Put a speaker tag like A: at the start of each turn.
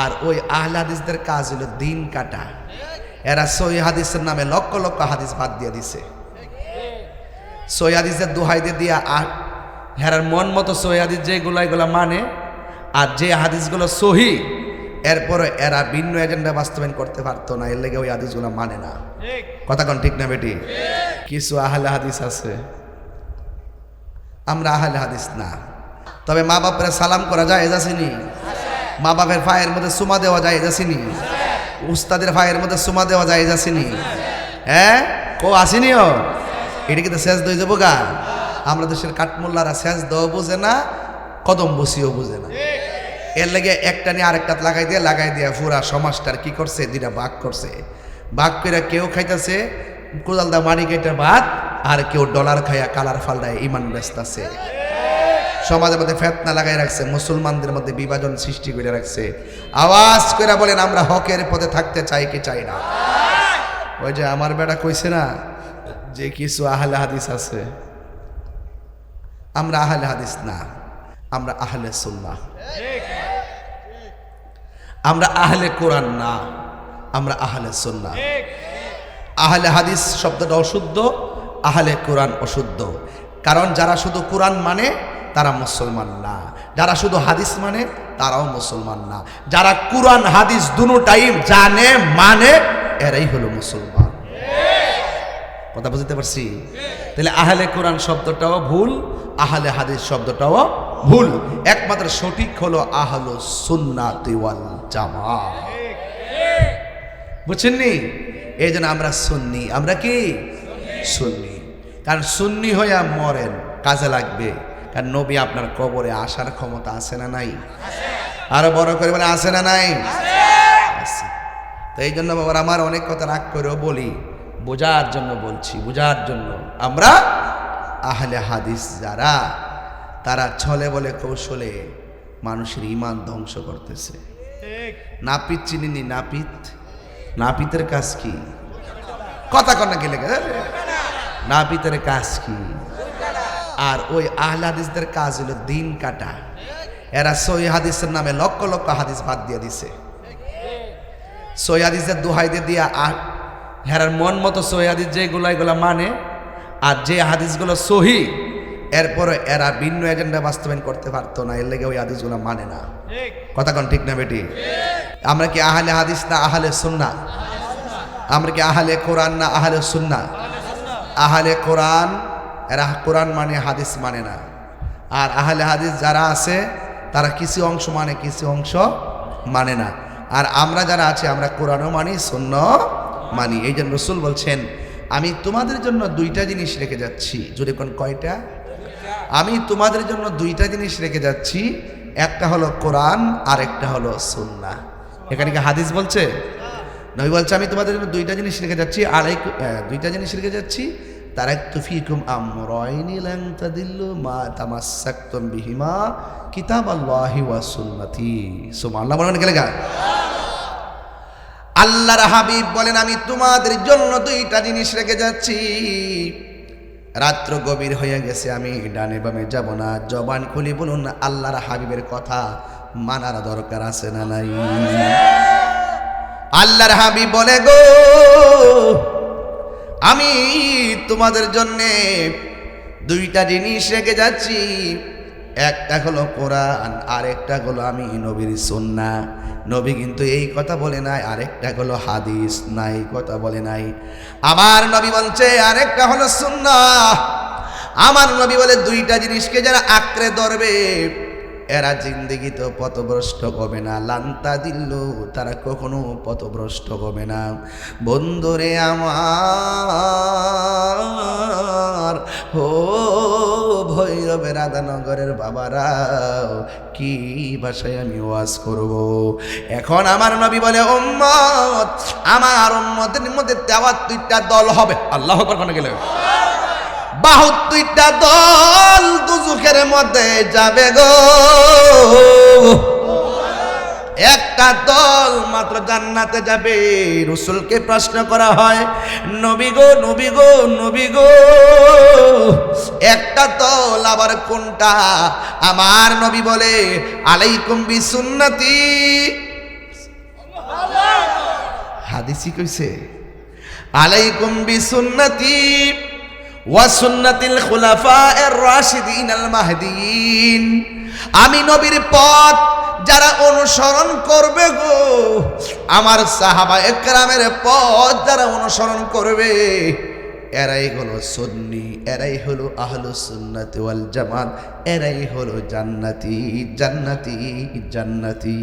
A: আর ওই আহলে হাদিসদের কাজ হলো দিন কাটা। এরা সই হাদিসের নামে লক্ষ লক্ষ হাদিস বাদ দিয়ে দিছে। সই হাদিসের দোহাই দিয়ে দিয়া আর হেরার মন মতো সই হাদিস যেগুলো এগুলো মানে আর যে হাদিসগুলো সহি এরপরে এরা ভিন্ন এজেন্ডা বাস্তবায়ন করতে পারতো না এর লেগে ওই হাদিসগুলো মানে না। কথা কোন ঠিক না বেটি? কিছু আহলে হাদিস আছে। আমরা আহলে হাদিস না। তবে মা বাপের সালাম করা যায় যাসিনি মা বাপের ফায়ের মধ্যে সুমা দেওয়া যায় যাসিনি। উস্তাদের ফায়ের মধ্যে সুমা দেওয়া যায় যাসিনি। হ্যাঁ? কো আসিনিও? এটা কিন্তু শেষ দই যাব গা? আমরা দেশের কাঠমোল্লারা শেষ দেওয়া বুঝে না, কদম বসিও বুঝে না। এর লেগে একটা নিয়ে আরেকটা লাগাই দিয়ে লাগাই দিয়ে পুরা সমাজটার কি করছে? দুইটা বাঘ করছে। বাঘ করে কেউ খাইতেছে, কোদালদা মারি কেটে ভাত আর কেউ ডলার খাইয়া কালার ফালদায় ইমান ব্যস্ত আছে। সমাজের মধ্যে ফেতনা লাগাই রাখছে মুসলমানদের মধ্যে বিভাজন সৃষ্টি করে রাখছে। আওয়াজ করে বলেন আমরা হকের পথে থাকতে চাই কি চাই না? ওই যে আমার বেটা কইছে না যে কিছু আহলে হাদিস আছে আমরা আহলে হাদিস না আমরা আহলে সুন্নাহ। আমরা আহলে কোরআন না আমরা আহলে সুন্নাহ। আহলে হাদিস শব্দটা অশুদ্ধ আহলে কোরআন অশুদ্ধ। কারণ যারা শুধু কোরআন মানে তারা মুসলমান না। যারা শুধু হাদিস মানে তারাও মুসলমান না। যারা কোরআন, হাদিস দুনো টাইম জানে মানে এরাই হলো মুসলমান। কথা বুঝতে পারছি? তাহলে আহলে কোরআন শব্দটাও ভুল, আহলে হাদিস শব্দটাও ভুল। একমাত্র সঠিক হলো আহলো সুন্নাতি ওয়াল জামা বুঝছেন নি? এই জন্য আমরা সুন্নি। আমরা কি? সুন্নি। কারণ সুন্নি হইয়া মরেন, কাজে লাগবে। কারণ নবী আপনার কবরে আসার ক্ষমতা আছে না নাই? আরও বড় করে বলে আছে না নাই? আছে। তো এই জন্য বাবার আমার অনেক কথা রাগ করেও বলি বোঝার জন্য বলছি বোঝার জন্য। আমরা আহলে হাদিস যারা তারা ছলে বলে কৌশলে মানুষের ইমান ধ্বংস করতেছে। নাপিত চিনিনি নাপিত? নাপিতের কাজ কি? কথা কন্যা গেলে নাপিতের কাজ কি? আর ওই আহলে হাদিসদের কাজ হলো দিন কাটা। এরা সই হাদিসের নামে লক্ষ লক্ষ হাদিস বাদ দিয়ে দিছে। সই হাদিসের দোহাই দিয়ে দিয়া আর হেরার মন মতো সই হাদিস যেগুলো, এগুলো মানে আর যে হাদিসগুলো সহি এরপরে এরা ভিন্ন এজেন্ডা বাস্তবায়ন করতে পারতো না, এর লেগে ওই হাদিসগুলো মানে না। কথা কোন ঠিক না বেটি? আমরা কি আহলে হাদিস না আহলে সুন্না আমরা কি আহলে কোরআন না আহলে সুন্না আহলে কোরআন এরা কোরআন মানে হাদিস মানে না। আর আহলে হাদিস যারা আছে, তারা কিছু অংশ মানে কিছু অংশ মানে না। আর আমরা যারা আছি, আমরা কোরআনও মানি শূন্য মানি। এই জন্য রসুল বলছেন, আমি তোমাদের জন্য দুইটা জিনিস রেখে যাচ্ছি। যদি কোন কয়টা? আমি তোমাদের জন্য দুইটা জিনিস রেখে যাচ্ছি। একটা হলো কোরআন, আর একটা হলো সুন্না এখানে কি হাদিস বলছে? নবী বলছে, আমি তোমাদের জন্য দুইটা জিনিস রেখে যাচ্ছি আড়াই দুইটা জিনিস রেখে যাচ্ছি তারাক্তু ফিকুম আমরাইনি লান তাদিল্লু মা তামাসসাকতুম বিহিমা কিতাবাল্লাহি ওয়া সুন্নতি। সুবহানাল্লাহ বলেন কে লেখা আল্লাহর হাবিব বলেন, আমি তোমাদের জন্য দুইটা জিনিস রেখে যাচ্ছি। রাত্র গভীর হয়ে গেছে, আমি ডানে বামে যাব না। জবান খুলি বলুন, আল্লাহর হাবিবের কথা মানার দরকার আছে না নাই? আল্লাহর হাবিব বলে, গো আমি তোমাদের জন্যে দুইটা জিনিস রেখে যাচ্ছি। একটা হলো কোরআন, আরেকটা হলো আমি নবীর সন্না। নবী কিন্তু এই কথা বলে নাই, আরেকটা হলো হাদিস নাই, কথা বলে নাই। আমার নবী বলছে, আরেকটা হলো সুন্না। আমার নবী বলে দুইটা জিনিসকে যারা আঁকড়ে ধরবে। এরা জিন্দিগি তো পথভ্রষ্ট হবে না। লান্তা দিল তারা কখনো পথভ্রষ্ট হবে না। বন্ধুরে আমার, ও ভৈরবে রাধানগরের বাবারা, কি ভাষায় আমি ওয়াজ করব? এখন আমার নবী বলে, উম্মত, আমার উম্মতের মধ্যে দুইটা দল হবে। আল্লাহ কোনে গেলে। বাহাত্তরটা দল দুজুকের মধ্যে যাবে গো। একটা দল মাত্র জান্নাতে যাবে। রসুলকে প্রশ্ন করা হয়, নবী গো নবী গো নবী গো, একটা দল আবার কোনটা? আমার নবী বলে, আলাইকুম বি সুন্নতি হাদিসি কইছে, আলাইকুম বিসুন্নতি। ওয়া সুন্নাতিল খুলাফায়ের রাশিদিন আল মাহদিয়িন আমি নবীর পথ যারা অনুসরণ করবে গো, আমার সাহাবা একরামের পথ যারা অনুসরণ করবে, এরাই হলো সুন্নি, এরাই হলো আহলু সুন্নাতি ওয়াল জামাত, এরাই হলো জান্নাতি জান্নাতি জান্নাতি!